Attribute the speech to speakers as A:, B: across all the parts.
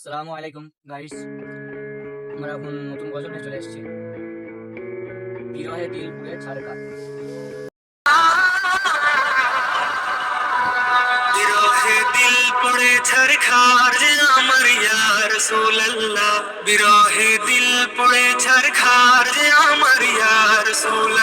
A: সালামু আলাইকুম গাইস আমরা এখন নতুন গজলে চলে এসেছি। বিরহে দিল পুরে ছাড়কার
B: বিরহে আমার ইয়া রাসূল আল্লাহ বিরহে দিল পুরে ছাড়খার আমার ইয়া রাসূল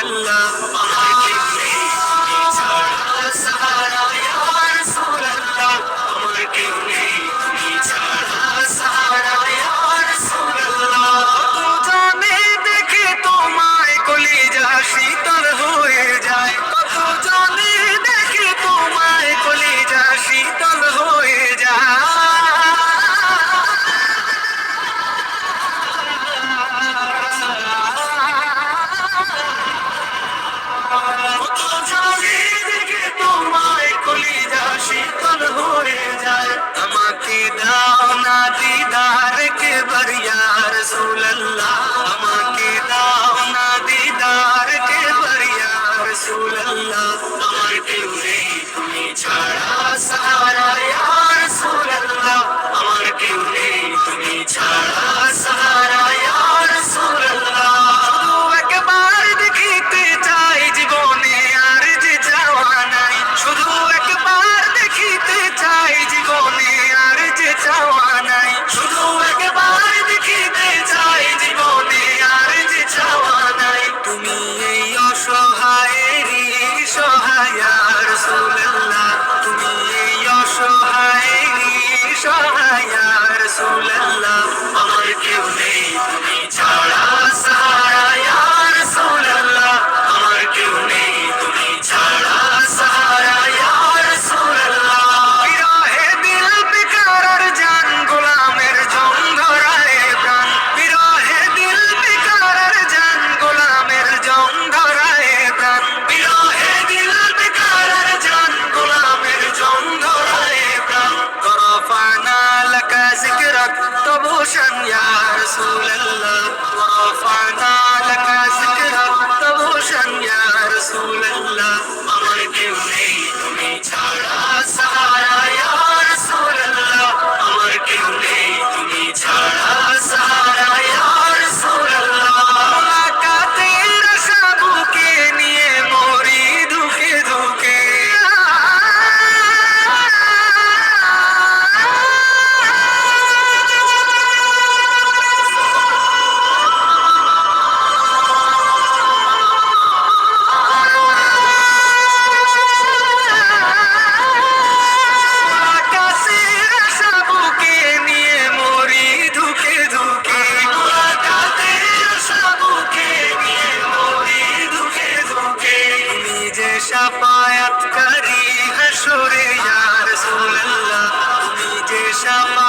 C: I'm Ciao,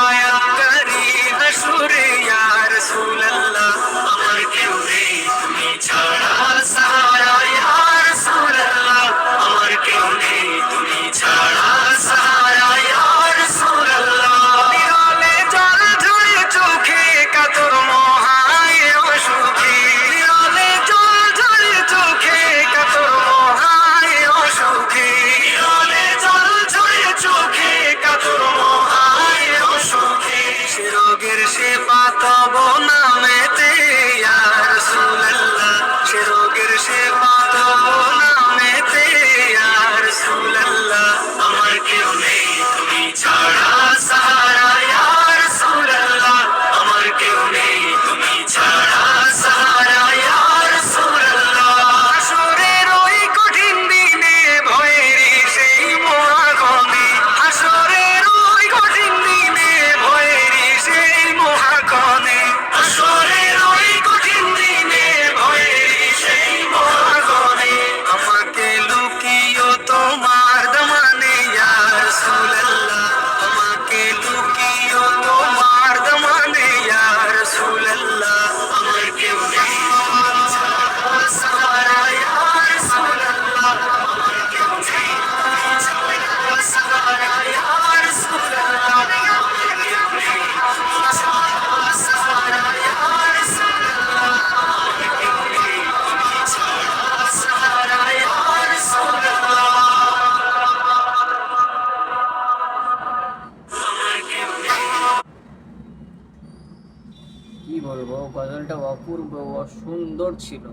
C: গজলটা অপূর্ব সুন্দর ছিল।